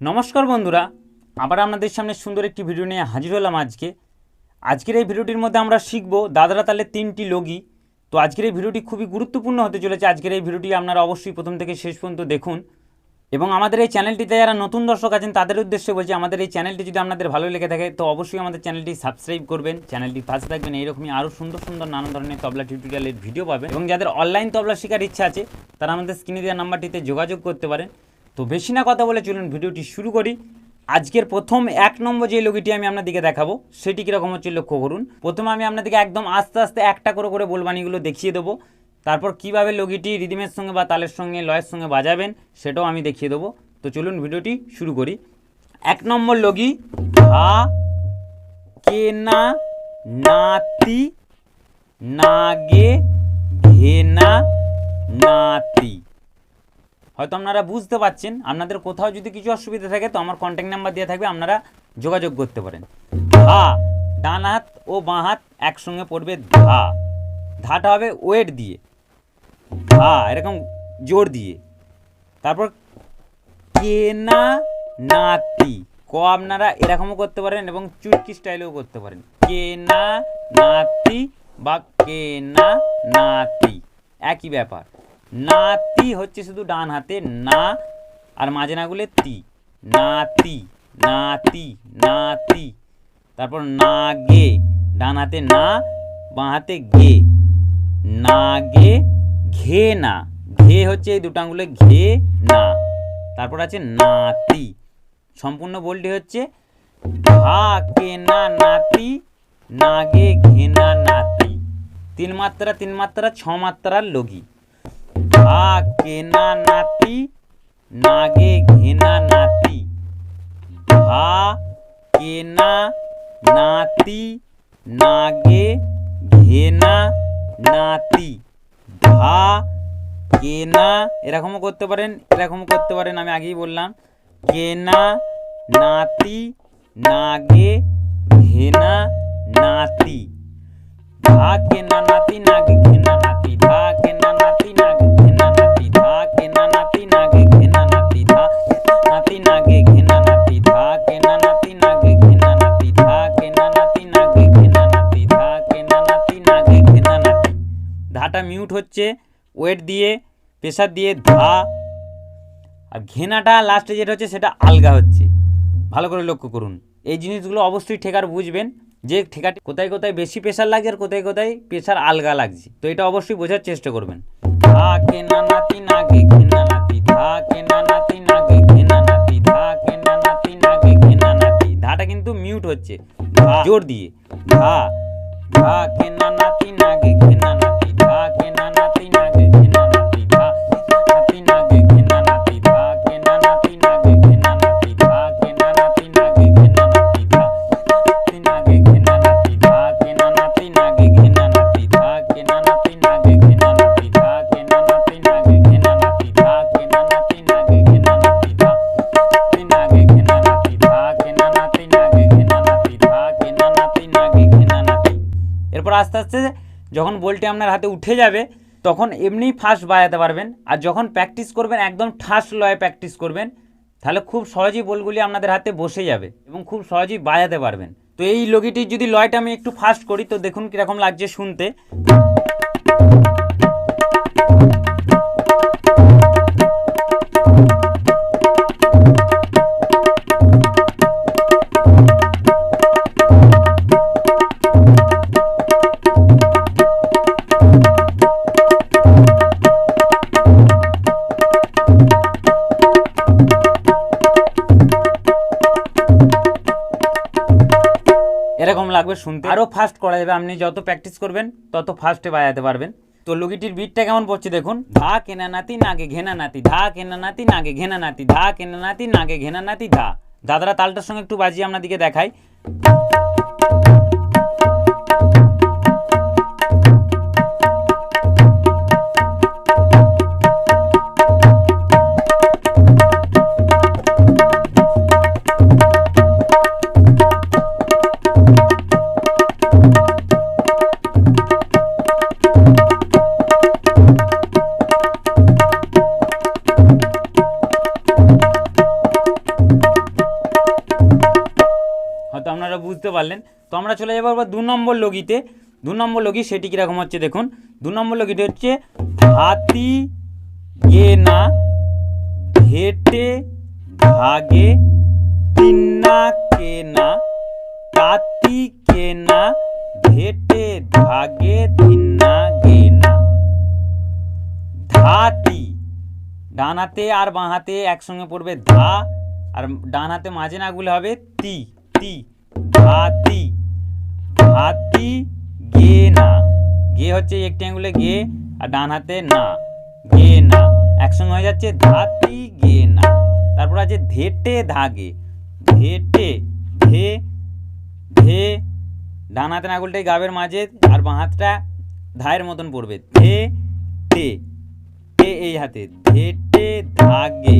নমস্কার বন্ধুরা, আবার আপনাদের সামনে সুন্দর একটি ভিডিও নিয়ে হাজির হলাম আজকে। আজকের এই ভিডিওটির মধ্যে আমরা শিখব দাদরা তালের তিনটি লগি। তো আজকের এই ভিডিওটি খুবই গুরুত্বপূর্ণ হতে চলেছে। আজকের এই ভিডিওটি আপনারা অবশ্যই প্রথম থেকে শেষ পর্যন্ত দেখুন। এবং আমাদের এই চ্যানেলটিতে যারা নতুন দর্শক আছেন, তাদের উদ্দেশ্যে বলছি, আমাদের এই চ্যানেলটি যদি আপনাদের ভালো লেগে থাকে, তো অবশ্যই আমাদের চ্যানেলটি সাবস্ক্রাইব করবেন। চ্যানেলটি পাশে থাকবেন, এইরকমই আরও সুন্দর সুন্দর নানা ধরনের তবলা টিউটোরিয়ালের ভিডিও পাবেন। এবং যাদের অনলাইন তবলা শেখার ইচ্ছা আছে, তারা আমাদের স্ক্রিনে দেওয়া নাম্বারটিতে যোগাযোগ করতে পারেন। তো বেশি না কথা বলে চলুন ভিডিওটি শুরু করি। আজকের প্রথম এক নম্বর যে লগিটি আমি আপনাদেরকে দেখাবো, সেটি কীরকম হচ্ছে লক্ষ্য করুন। প্রথমে আমি আপনাদেরকে একদম আস্তে আস্তে একটা করে করে বোলবানিগুলো দেখিয়ে দেবো। তারপর কীভাবে লগিটি রিদিমের সঙ্গে বা তালের সঙ্গে, লয়ের সঙ্গে বাজাবেন, সেটাও আমি দেখিয়ে দেবো। তো চলুন ভিডিওটি শুরু করি। এক নম্বর লগি ধা কেনা নাতি, নাগে ঘেনা নাতি। হয়তো আপনারা বুঝতে পারছেন, আপনাদের কোথাও যদি কিছু অসুবিধা থাকে, তো আমার কন্ট্যাক্ট নাম্বার দেওয়া থাকবে, আপনারা যোগাযোগ করতে পারেন। ধা, ডান হাত ও বাঁ হাত একসঙ্গে পড়বে ধা। ধাটা হবে ওয়েট দিয়ে। ধা, এরকম জোর দিয়ে। তারপর কেনা নাতি, ক আপনারা এরকমও করতে পারেন এবং চুটকি স্টাইলেও করতে পারেন। কেনা নাতি বা কেনা নাতি, একই ব্যাপার। নাতি হচ্ছে শুধু ডান হাতে, না আর মাঝে না গুলে তি। নাতি নাতি নাতি। তারপর না গে ডান হাতে না, বাঁ হাতে গে। না গে ঘে না। ঘে হচ্ছে এই দুটো আঙুলে ঘে না। তারপর আছে নাতি। সম্পূর্ণ বলটি হচ্ছে ধা, কে না, নাতি, নাগে ঘেনা নাতি। তিন মাত্রা তিন মাত্রা, ছ মাত্রার লগি। ধা কেনা নাতি, নাগে ঘেনা নাতি। ভা কেনা, নাতি, নাগে ঘেনা নাতি। ধা, কেনা, এরকমও করতে পারেন, এরকমও করতে পারেন, আমি আগেই বললাম। কেনা, নাতি, নাগে ঘেনা নাতি। ধা, কেনা নাতি, নাগে ঘেনা নাতি। ধা, কেনা নাতি, নাগে নাতি নাগে ঘেনা নাতি ধা কেনা নাতি নাগে ঘেনা নাতি ধা কেনা নাতি নাগে ঘেনা নাতি ধা কেনা নাতি নাগে ঘেনা নাতি ধাটা মিউট হচ্ছে ওয়েট দিয়ে প্রেশার দিয়ে ধা আর ঘেনাটা লাস্টে যেটা হচ্ছে সেটা আলগা হচ্ছে ভালো করে লক্ষ্য করুন এই জিনিসগুলো অবশ্যই ঠেকার বুঝবেন যে ঠেকাটি কোথায় কোথায় বেশি প্রেশার লাগছে আর কোথায় কোথায় প্রেশার আলগা লাগছে তো এটা অবশ্যই বোঝার চেষ্টা করবেন ধা কেনা নাতি নাগে ঘেনা নাতি ধা কেনা নাতি নাগে ঘেনা নাতি ধা কেনা নাতি নাগে ঘেনা নাতি ধাটা কিন্তু মিউট হচ্ছে। ধা জোর দিয়ে। ধা ধা কেনা নাতি নাগে ঘেনা নাতি আস্তে আস্তে যখন বলটি আপনার হাতে উঠে যাবে, তখন এমনিই ফাস্ট বাজাতে পারবেন। আর যখন প্র্যাকটিস করবেন, একদম ঠাস লয়ে প্র্যাকটিস করবেন, তাহলে খুব সহজেই বলগুলি আপনাদের হাতে বসে যাবে এবং খুব সহজেই বাজাতে পারবেন। তো এই লগিটির যদি লয়টা আমি একটু ফাস্ট করি, তো দেখুন কীরকম লাগছে শুনতে। শুনতে। আরও ফাস্ট করা যাবে। আপনি যত প্র্যাকটিস করবেন, তত ফাস্টে বাজাতে পারবেন। তো লুকিটির বিটটা কেমন পড়ছে দেখুন। ধা কেনা নাতি, নাগে ঘেনা নাতি, ধা কেনা নাতি, নাগে ঘেনা নাতি, ধা কেনা নাতি, নাগে ঘেনা নাতি, ধা। দাদারা তালটার সঙ্গে একটু বাজিয়ে আপনাদেরকে দেখাই। আমরা চলে যাব দু নম্বর লগিতে। দু নম্বর লগি সেটি কীরকম হচ্ছে দেখুন। দু নম্বর লগিটি হচ্ছে, হাতি গে না, ঘেটে ভাগে তিন্না কেনা তাতি কেনা ঘেটে ধাগে ধিন্না গেনা ধাতি ডান হাতে আর বাঁ হাতে একসঙ্গে পড়বে ধা, আর ডান হাতে মাঝে নাগুলো হবে তি তি, ধাতি। ধাতি গে না। গে হচ্ছে একটি আঙুলে গে, আর ডান হাতে না। গে না। একসঙ্গে হয়ে যাচ্ছে ধাতি, গে না। তারপর আছে ধেটে, ধাগে। ধেটে, ধে ধে, ডান হাতে আঙুলটাই গাবের মাঝে, আর বাঁ হাতটা ধায়ের মতন পড়বে। ধে টে টে এই হাতে। ধেটে, ধাগে।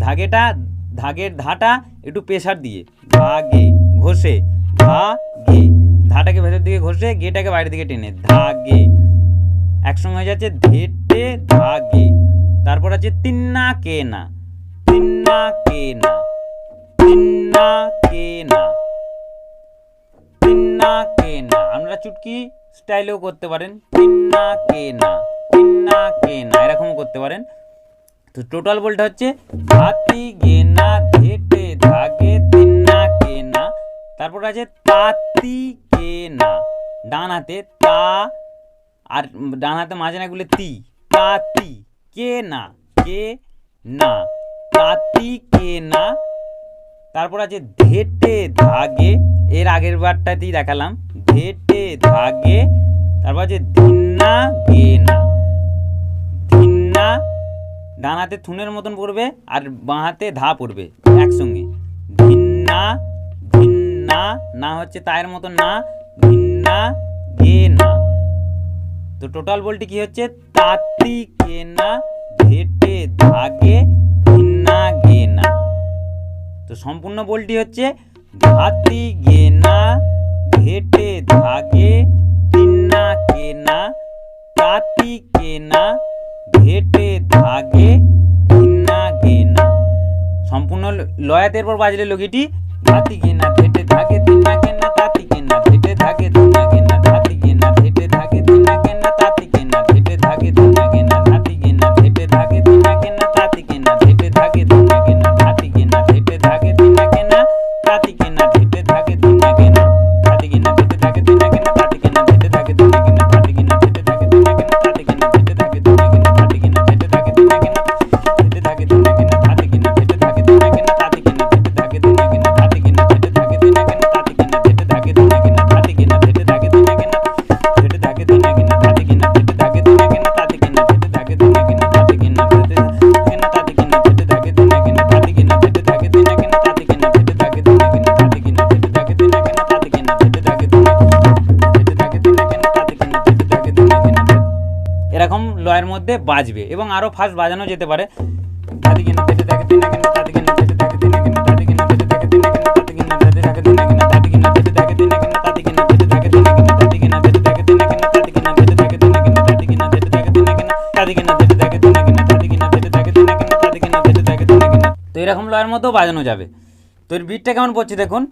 ধাগেটা, ধাগের ধাটা একটু প্রেশার দিয়ে। ধাগে, ঘষে। ধা ধাটাকে ভেতর দিকে ঘষে গেটাকে বাইরের দিকে টেনে ধাগে। একসঙ্গে হয়ে যাচ্ছে ধেটে ধাগে। তারপর আছে তিন্না কে না তিন্না কে না তিন্না কে না তিন্না কে না আমরা চুটকি স্টাইলেও করতে পারেন। তিন্না কে না তিন্না কে না এরকমও করতে পারেন। তো টোটাল বলটা হচ্ছে হাতি গেনা, ধেটে ধাগে, তিন্না কেনা। তারপর আছে তাতি কেনা ডান হাতে তা আর ডান হাতে মাঝে না গুলো তি। তাতি কে না? কে না? তাতি কে না? তারপর আছে ধেটে ধাগে। এর আগের বারটাতেই দেখালাম। ধেটে ধাগে। তারপর আছে ধিন্না, গে না। ধিন্না ডান হাতে থুনের মতন পড়বে আর বাঁ হাতে ধা পড়বে একসঙ্গে। ধিন্না ধিন্না না হচ্ছে তায়ের মতন না ধিন্না গে না। তো টোটাল বলটি কি হচ্ছে? তাতি কে না ধেটে ধাগে ধিন্না গে না। তো সম্পূর্ণ বলটি হচ্ছে, ভাতি গে না, ঘেটে ধাগে তিন্না কে না। তাতি কে না, ঘেটে ধাগে ভিন্না গে না। সম্পূর্ণ লয়াতের পর বাজলে লগিটি हाथी गिना धेटे धागे धीना के ना ताती गिना धेटे धागे धीना জয়ের মধ্যে বাজবে এবং আরও ফার্স্ট বাজানো যেতে পারে তো এরকম লয়ের মতো বাজানো যাবে তো এর বিটটা কেমন পড়ছে দেখুন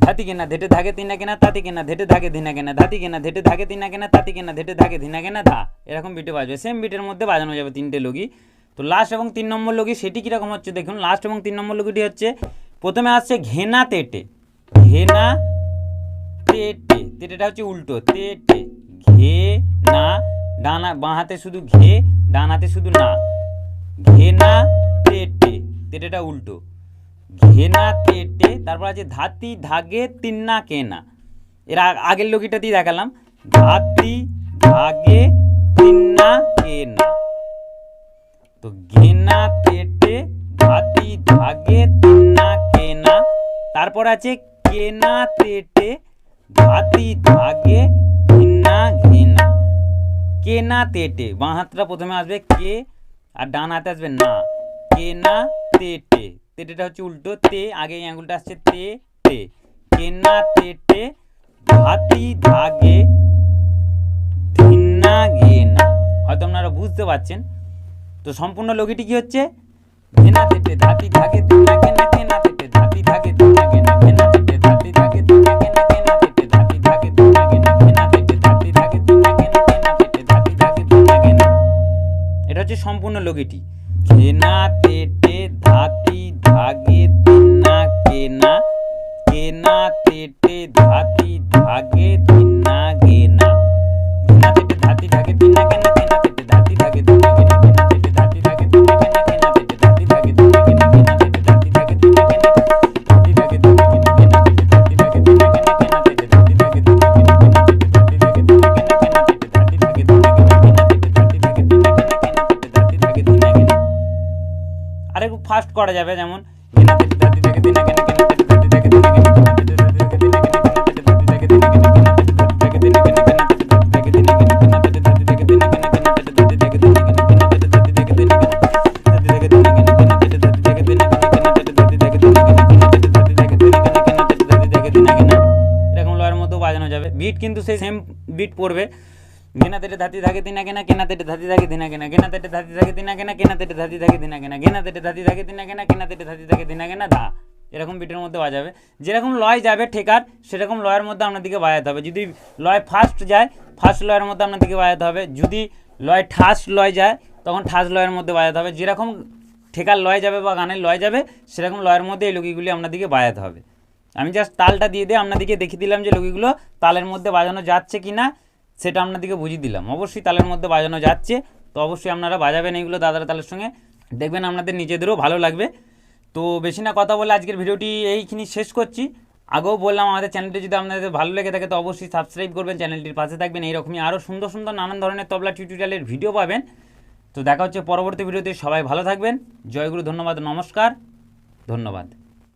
ধাতি কেনা, ধেটে ধাগে তিনা কেনা, তাতি কেনা, ধেটে ধাগে ধিনা কেনা, ধাতি কেনা, ধেটে ধাগে তিনা কেনা, তাতি কেনা, ধেটে ধাগে ধিনা কেনা, ধা। এরকম বিটে বাজবে। সেম বিটের মধ্যে বাজানো যাবে তিনটে লগি। তো লাস্ট এবং তিন নম্বর লগি, সেটি কীরকম হচ্ছে দেখুন। লাস্ট এবং তিন নম্বর লগিটি হচ্ছে, প্রথমে আসছে ঘেনা তেটে। ঘেনা তেটে। তেটেটা হচ্ছে উল্টো। তেটে। ঘে, না। ডানা, বাঁ হাতে শুধু ঘে, ডান হাতে শুধু না। ঘেনা তেটে। তেটেটা উল্টো। ঘেনা, তেটে, তারপর আছে ধাতি, ধাগে, তিন্না, কেনা। এর আগের লগিটাতেই দেখালাম। ধাতি, ধাগে, তিন্না, কেনা। তো ঘেনা, তেটে, ধাতি, ধাগে, তিন্না, কেনা। তারপর আছে কেনা, তেটে, ধাতি, ধাগে ঘিন্না ঘেনা। কেনা, তেটে, বাঁ হাতটা প্রথমে আসবে কে, আর ডান হাতে আসবে না। কেনা, তেটে। তেটেটা হচ্ছে উল্টো তে আগে এই আঙুলটা আসছে তে তে কেনা তেটে ধাতি ধাগে ধিন্না গেনা হয়তো আপনারা বুঝতে পারছেন তো সম্পূর্ণ লোকিটি কি হচ্ছে ধিনা তেটে ধাতি ধাগে ধিন্না গেনা কেনা তেটে ধাতি ধাগে ধিন্না গেনা ঘেনা তেটে ধাতি ধাগে ধিন্না গেনা কেনা তেটে ধাতি ধাগে ধিন্না গেনা ঘেনা তেটে ধাতি ধাগে ধিন্না গেনা কেনা তেটে ধাতি ধাগে ধিন্না গেনা এটা হচ্ছে সম্পূর্ণ লোকিটি ঘেনা তেটে ধাতি ধাগে ধিনা কেনা কেনা তেটে ধাতি ধাগে ধিনা গে ধাগে দিনা কেনা এরকম লয়ের মধ্যেও বাজানো যাবে বিট কিন্তু সেই সেম বিট পড়বে গেনা তেটে ধাতি ধাগে দিনা কেনা কেনা তেটে ধাতি ধাগে দিনা কেনা গেনা তেটে ধাতি ধাগে দিনা কেনা কেনা তেটে ধাতি ধাগে দিনা কেনা গেনা তেটে ধাতি ধাগে দিনা কেনা কেনা তেটে ধাতি ধাগে দিনা কেনা দা এরকম বিটের মধ্যে বাজাবে যেরকম লয় যাবে ঠেকার, সেরকম লয়ের মধ্যে আপনাদেরকে বাজাতে হবে। যদি লয় ফার্স্ট যায় ফার্স্ট লয়ের মধ্যে আপনাদেরকে বাজাতে হবে। যদি লয় ঠাস লয় যায়, তখন ঠাস লয়ের মধ্যে বাজাতে হবে। যেরকম ঠেকার লয় যাবে বা গানের লয় যাবে, সেরকম লয়ের মধ্যে এই লগিগুলি আপনাদেরকে বাজাতে হবে। আমি জাস্ট তালটা দিয়ে দিয়ে আপনাদেরকে দেখিয়ে দিলাম যে লগিগুলো তালের মধ্যে বাজানো যাচ্ছে কি না সেটা আপনাদেরকে বুঝিয়ে দিলাম। অবশ্যই তালের মধ্যে বাজানো যাচ্ছে। তো অবশ্যই আপনারা বাজাবেন এইগুলো দাদার তালের সঙ্গে। দেখবেন আপনাদের নিজেদেরও ভালো লাগবে। তো বেশি না কথা বলে আজকের ভিডিওটি এইখানি শেষ করছি। আগেও বললাম আমাদের চ্যানেলটি যদি আপনাদের ভালো লেগে থাকে তো অবশ্যই সাবস্ক্রাইব করবেন, চ্যানেলটির পাশে থাকবেন। এইরকমই আরও সুন্দর সুন্দর নানান ধরনের তবলা টিউটোরিয়ালের ভিডিও পাবেন। তো দেখা হচ্ছে পরবর্তী ভিডিওতে। সবাই ভালো থাকবেন। জয়গুরু, ধন্যবাদ, নমস্কার। ধন্যবাদ।